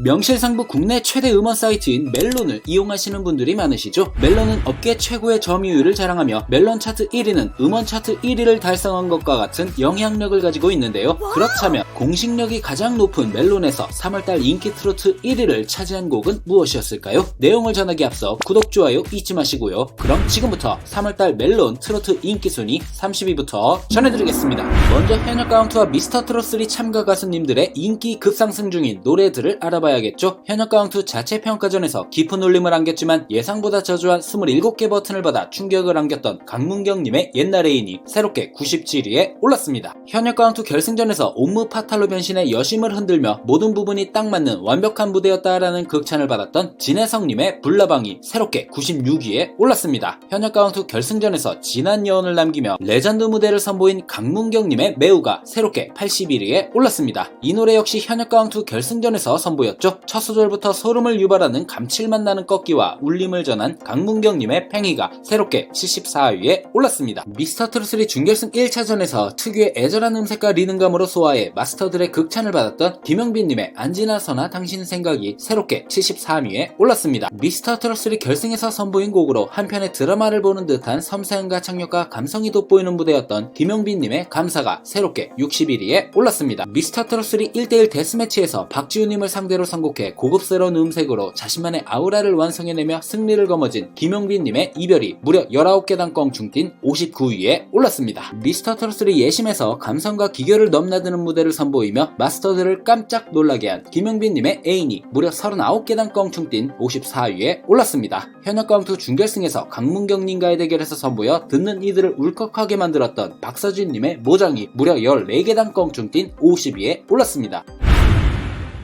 명실상부 국내 최대 음원 사이트인 멜론을 이용하시는 분들이 많으시죠? 멜론은 업계 최고의 점유율을 자랑하며 멜론 차트 1위는 음원 차트 1위를 달성한 것과 같은 영향력을 가지고 있는데요. 그렇다면 공식력이 가장 높은 멜론에서 3월달 인기 트로트 1위를 차지한 곡은 무엇이었을까요? 내용을 전하기 앞서 구독, 좋아요 잊지 마시고요. 그럼 지금부터 3월달 멜론 트로트 인기 순위 30위부터 전해드리겠습니다. 먼저 현역 카운트와 미스터 트롯3 참가 가수님들의 인기 급상승 중인 노래들을 알아 봐야겠죠. 현역 카운트 자체 평가전에서 깊은 울림을 안겼지만 예상보다 저조한 27개 버튼을 받아 충격을 안겼던 강문경님의 옛날 애인이 새롭게 97위에 올랐습니다. 현역 카운트 결승전에서 옴무 파탈로 변신해 여심을 흔들며 모든 부분이 딱 맞는 완벽한 무대였다라는 극찬을 받았던 진혜성님의 불나방이 새롭게 96위에 올랐습니다. 현역 카운트 결승전에서 진한 여운을 남기며 레전드 무대를 선보인 강문경님의 매우가 새롭게 81위에 올랐습니다. 이 노래 역시 현역 카운트 결승전에서 선보였 죠. 첫 소절부터 소름을 유발하는 감칠맛 나는 꺾기와 울림을 전한 강문경님의 팽이가 새롭게 74위에 올랐습니다. 미스터 트롯3 준결승 1차전에서 특유의 애절한 음색과 리듬감으로 소화해 마스터들의 극찬을 받았던 김영빈님의 안지나서나 당신 생각이 새롭게 74위에 올랐습니다. 미스터 트롯3 결승에서 선보인 곡으로 한편의 드라마를 보는 듯한 섬세한 가창력과 감성이 돋보이는 무대였던 김영빈님의 감사가 새롭게 61위에 올랐습니다. 미스터 트롯3 1대1 데스매치에서 박지우님을 상대로 선곡해 고급스러운 음색으로 자신만의 아우라를 완성해내며 승리를 거머쥔 김영빈님의 이별이 무려 19개 단권 중뛴 59위에 올랐습니다. 미스터 트롯3 예심에서 감성과 기교를 넘나드는 무대를 선보이며 마스터들을 깜짝 놀라게 한 김영빈님의 애인이 무려 39개 단권 중뛴 54위에 올랐습니다. 현역 카운트 준결승에서 강문경님과의 대결에서 선보여 듣는 이들을 울컥하게 만들었던 박서진님의 모장이 무려 14개 단권 중뛴 50위에 올랐습니다.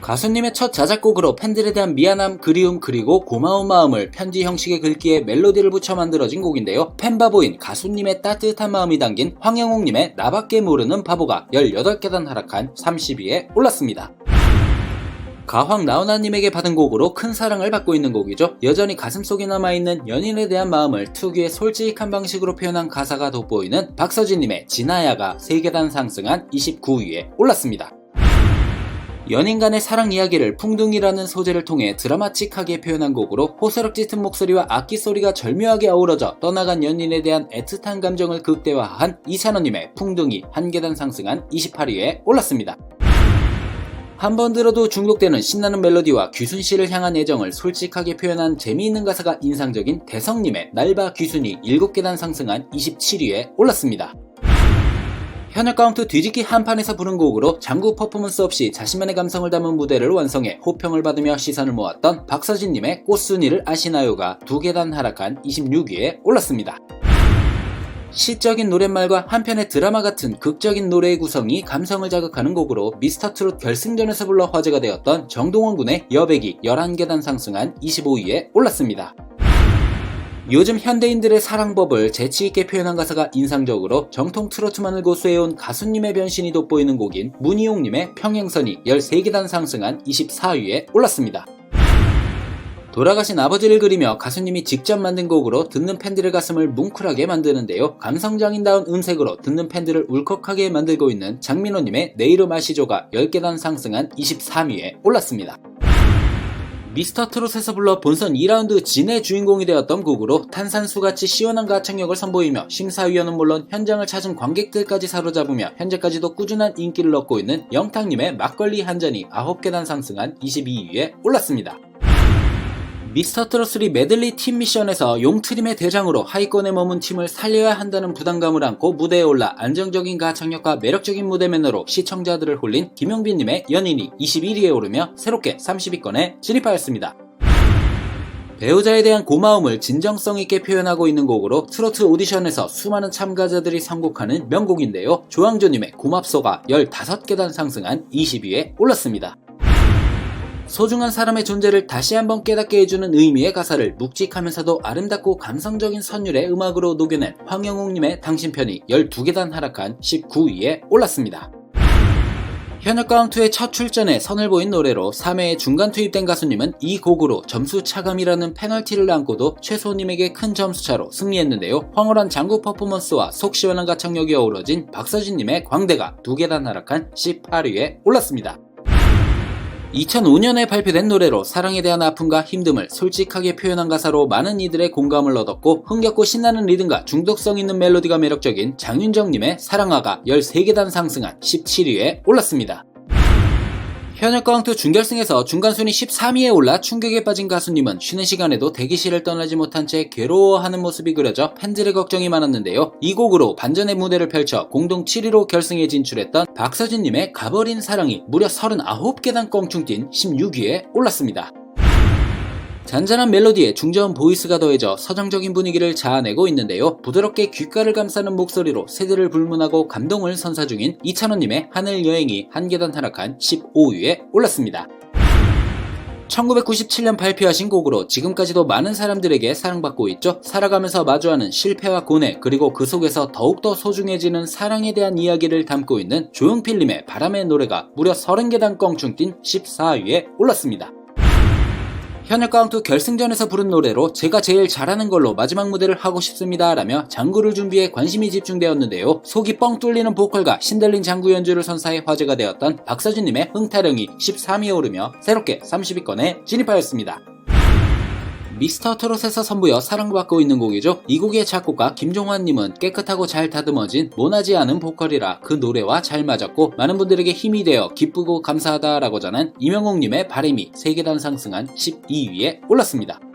가수님의 첫 자작곡으로 팬들에 대한 미안함, 그리움, 그리고 고마운 마음을 편지 형식의 글귀에 멜로디를 붙여 만들어진 곡인데요. 팬바보인 가수님의 따뜻한 마음이 담긴 황영옥님의 나밖에 모르는 바보가 18계단 하락한 30위에 올랐습니다. 가황 나훈아님에게 받은 곡으로 큰 사랑을 받고 있는 곡이죠. 여전히 가슴속에 남아있는 연인에 대한 마음을 특유의 솔직한 방식으로 표현한 가사가 돋보이는 박서진님의 진아야가 3계단 상승한 29위에 올랐습니다. 연인 간의 사랑 이야기를 풍둥이라는 소재를 통해 드라마틱하게 표현한 곡으로 호소력 짙은 목소리와 악기 소리가 절묘하게 어우러져 떠나간 연인에 대한 애틋한 감정을 극대화한 이찬원님의 풍둥이 한 계단 상승한 28위에 올랐습니다. 한번 들어도 중독되는 신나는 멜로디와 귀순 씨를 향한 애정을 솔직하게 표현한 재미있는 가사가 인상적인 대성님의 날바 귀순이 7계단 상승한 27위에 올랐습니다. 현역 카운트 뒤집기 한판에서 부른 곡으로 장구 퍼포먼스 없이 자신만의 감성을 담은 무대를 완성해 호평을 받으며 시선을 모았던 박서진님의 꽃순이를 아시나요가 두 계단 하락한 26위에 올랐습니다. 시적인 노랫말과 한편의 드라마 같은 극적인 노래의 구성이 감성을 자극하는 곡으로 미스터 트롯 결승전에서 불러 화제가 되었던 정동원 군의 여백이 11계단 상승한 25위에 올랐습니다. 요즘 현대인들의 사랑법을 재치있게 표현한 가사가 인상적으로 정통 트로트만을 고수해온 가수님의 변신이 돋보이는 곡인 문희용님의 평행선이 13계단 상승한 24위에 올랐습니다. 돌아가신 아버지를 그리며 가수님이 직접 만든 곡으로 듣는 팬들의 가슴을 뭉클하게 만드는데요. 감성장인다운 음색으로 듣는 팬들을 울컥하게 만들고 있는 장민호님의 내 이름 아시죠가 10계단 상승한 23위에 올랐습니다. 미스터 트롯에서 불러 본선 2라운드 진의 주인공이 되었던 곡으로 탄산수같이 시원한 가창력을 선보이며 심사위원은 물론 현장을 찾은 관객들까지 사로잡으며 현재까지도 꾸준한 인기를 얻고 있는 영탁님의 막걸리 한 잔이 9계단 상승한 22위에 올랐습니다. 미스터 트롯3 메들리 팀 미션에서 용트림의 대장으로 하위권에 머문 팀을 살려야 한다는 부담감을 안고 무대에 올라 안정적인 가창력과 매력적인 무대 매너로 시청자들을 홀린 김용빈님의 연인이 21위에 오르며 새롭게 30위권에 진입하였습니다. 배우자에 대한 고마움을 진정성 있게 표현하고 있는 곡으로 트로트 오디션에서 수많은 참가자들이 선곡하는 명곡인데요. 조항조님의 고맙소가 15계단 상승한 20위에 올랐습니다. 소중한 사람의 존재를 다시 한번 깨닫게 해주는 의미의 가사를 묵직하면서도 아름답고 감성적인 선율의 음악으로 녹여낸 황영웅님의 당신 편이 12계단 하락한 19위에 올랐습니다. 현역 카운트의 첫 출전에 선을 보인 노래로 3회에 중간 투입된 가수님은 이 곡으로 점수 차감이라는 페널티를 안고도 최소님에게 큰 점수차로 승리했는데요. 황홀한 장구 퍼포먼스와 속 시원한 가창력이 어우러진 박서진님의 광대가 두 계단 하락한 18위에 올랐습니다. 2005년에 발표된 노래로 사랑에 대한 아픔과 힘듦을 솔직하게 표현한 가사로 많은 이들의 공감을 얻었고 흥겹고 신나는 리듬과 중독성 있는 멜로디가 매력적인 장윤정님의 사랑아가 13계단 상승한 17위에 올랐습니다. 현역 카운트 준결승에서 중간순위 13위에 올라 충격에 빠진 가수님은 쉬는 시간에도 대기실을 떠나지 못한 채 괴로워하는 모습이 그려져 팬들의 걱정이 많았는데요. 이 곡으로 반전의 무대를 펼쳐 공동 7위로 결승에 진출했던 박서진님의 가버린 사랑이 무려 39계단 껑충 뛴 16위에 올랐습니다. 잔잔한 멜로디에 중저음 보이스가 더해져 서정적인 분위기를 자아내고 있는데요. 부드럽게 귓가를 감싸는 목소리로 세대를 불문하고 감동을 선사 중인 이찬원님의 하늘 여행이 한 계단 하락한 15위에 올랐습니다. 1997년 발표하신 곡으로 지금까지도 많은 사람들에게 사랑받고 있죠. 살아가면서 마주하는 실패와 고뇌 그리고 그 속에서 더욱더 소중해지는 사랑에 대한 이야기를 담고 있는 조용필님의 바람의 노래가 무려 30계단 껑충 뛴 14위에 올랐습니다. 현역 카운트 결승전에서 부른 노래로 제가 제일 잘하는 걸로 마지막 무대를 하고 싶습니다 라며 장구를 준비해 관심이 집중되었는데요. 속이 뻥 뚫리는 보컬과 신들린 장구 연주를 선사해 화제가 되었던 박서진님의 흥타령이 13위에 오르며 새롭게 30위권에 진입하였습니다. 미스터 트롯에서 선보여 사랑받고 있는 곡이죠. 이 곡의 작곡가 김종환님은 깨끗하고 잘 다듬어진 모나지 않은 보컬이라 그 노래와 잘 맞았고 많은 분들에게 힘이 되어 기쁘고 감사하다라고 전한 이명옥님의 바람이 세계단 상승한 12위에 올랐습니다.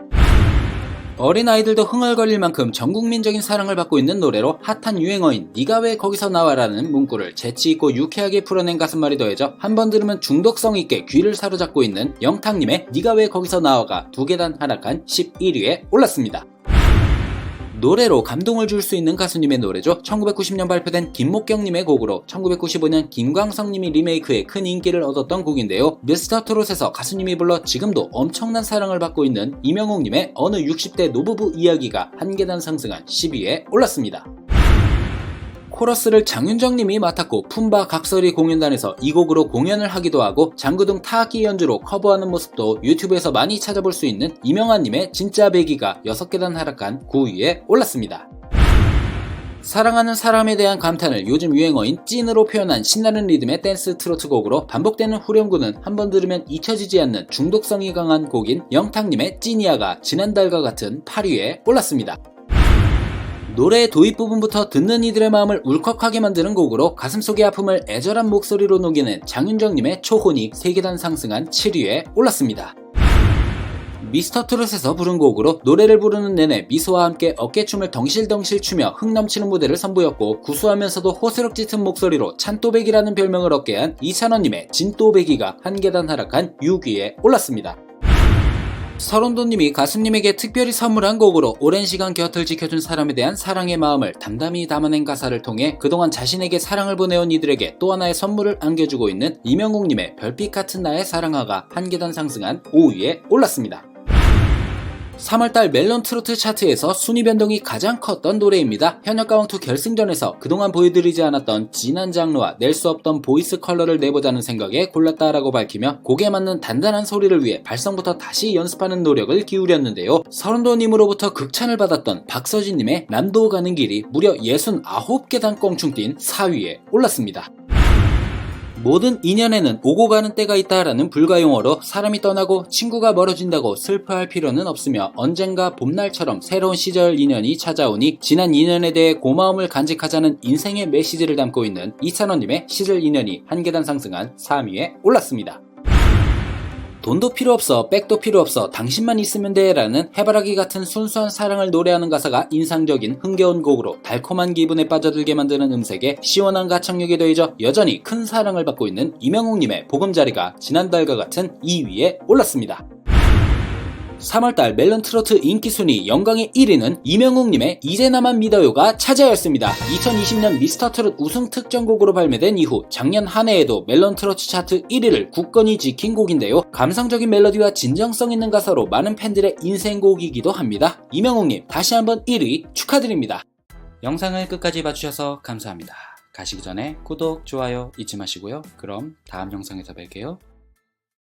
어린아이들도 흥얼거릴 만큼 전국민적인 사랑을 받고 있는 노래로 핫한 유행어인 니가 왜 거기서 나와라는 문구를 재치있고 유쾌하게 풀어낸 가슴말이 더해져 한 번 들으면 중독성 있게 귀를 사로잡고 있는 영탁님의 니가 왜 거기서 나와가 두 계단 하락한 11위에 올랐습니다. 노래로 감동을 줄 수 있는 가수님의 노래죠. 1990년 발표된 김목경님의 곡으로 1995년 김광석님이 리메이크해 큰 인기를 얻었던 곡인데요. 미스터 트롯에서 가수님이 불러 지금도 엄청난 사랑을 받고 있는 이명옥님의 어느 60대 노부부 이야기가 한 계단 상승한 10위에 올랐습니다. 코러스를 장윤정님이 맡았고 품바 각설이 공연단에서 이 곡으로 공연을 하기도 하고 장구등 타악기 연주로 커버하는 모습도 유튜브에서 많이 찾아볼 수 있는 이명환님의 진짜 배기가 6계단 하락한 9위에 올랐습니다. 사랑하는 사람에 대한 감탄을 요즘 유행어인 찐으로 표현한 신나는 리듬의 댄스 트로트 곡으로 반복되는 후렴구는 한 번 들으면 잊혀지지 않는 중독성이 강한 곡인 영탁님의 찐이야가 지난달과 같은 8위에 올랐습니다. 노래의 도입 부분부터 듣는 이들의 마음을 울컥하게 만드는 곡으로 가슴속의 아픔을 애절한 목소리로 녹이는 장윤정님의 초혼이 세계단 상승한 7위에 올랐습니다. 미스터 트롯에서 부른 곡으로 노래를 부르는 내내 미소와 함께 어깨춤을 덩실덩실 추며 흥 넘치는 무대를 선보였고 구수하면서도 호스력 짙은 목소리로 찬또배기라는 별명을 얻게 한 이찬원님의 진또배기가 한 계단 하락한 6위에 올랐습니다. 서른도님이 가수님에게 특별히 선물한 곡으로 오랜 시간 곁을 지켜준 사람에 대한 사랑의 마음을 담담히 담아낸 가사를 통해 그동안 자신에게 사랑을 보내온 이들에게 또 하나의 선물을 안겨주고 있는 이명국님의 별빛 같은 나의 사랑아가 한 계단 상승한 5위에 올랐습니다. 3월달 멜론 트로트 차트에서 순위 변동이 가장 컸던 노래입니다. 현역 가운투 결승전에서 그동안 보여드리지 않았던 진한 장르와 낼 수 없던 보이스 컬러를 내보자는 생각에 골랐다라고 밝히며 곡에 맞는 단단한 소리를 위해 발성부터 다시 연습하는 노력을 기울였는데요. 서른도님으로부터 극찬을 받았던 박서진님의 남도 가는 길이 무려 69계단 꽁충 뛴 4위에 올랐습니다. 모든 인연에는 오고 가는 때가 있다라는 불가용어로 사람이 떠나고 친구가 멀어진다고 슬퍼할 필요는 없으며 언젠가 봄날처럼 새로운 시절 인연이 찾아오니 지난 인연에 대해 고마움을 간직하자는 인생의 메시지를 담고 있는 이찬원님의 시절 인연이 한 계단 상승한 3위에 올랐습니다. 돈도 필요 없어, 백도 필요 없어, 당신만 있으면 돼 라는 해바라기 같은 순수한 사랑을 노래하는 가사가 인상적인 흥겨운 곡으로 달콤한 기분에 빠져들게 만드는 음색에 시원한 가창력이 더해져 여전히 큰 사랑을 받고 있는 이명옥님의 보금자리가 지난달과 같은 2위에 올랐습니다. 3월달 멜론 트로트 인기 순위 영광의 1위는 이명웅님의 이제 나만 믿어요가 차지하였습니다. 2020년 미스터 트롯 우승 특전곡으로 발매된 이후 작년 한 해에도 멜론 트로트 차트 1위를 굳건히 지킨 곡인데요. 감성적인 멜로디와 진정성 있는 가사로 많은 팬들의 인생곡이기도 합니다. 이명웅님 다시 한번 1위 축하드립니다. 영상을 끝까지 봐주셔서 감사합니다. 가시기 전에 구독, 좋아요 잊지 마시고요. 그럼 다음 영상에서 뵐게요.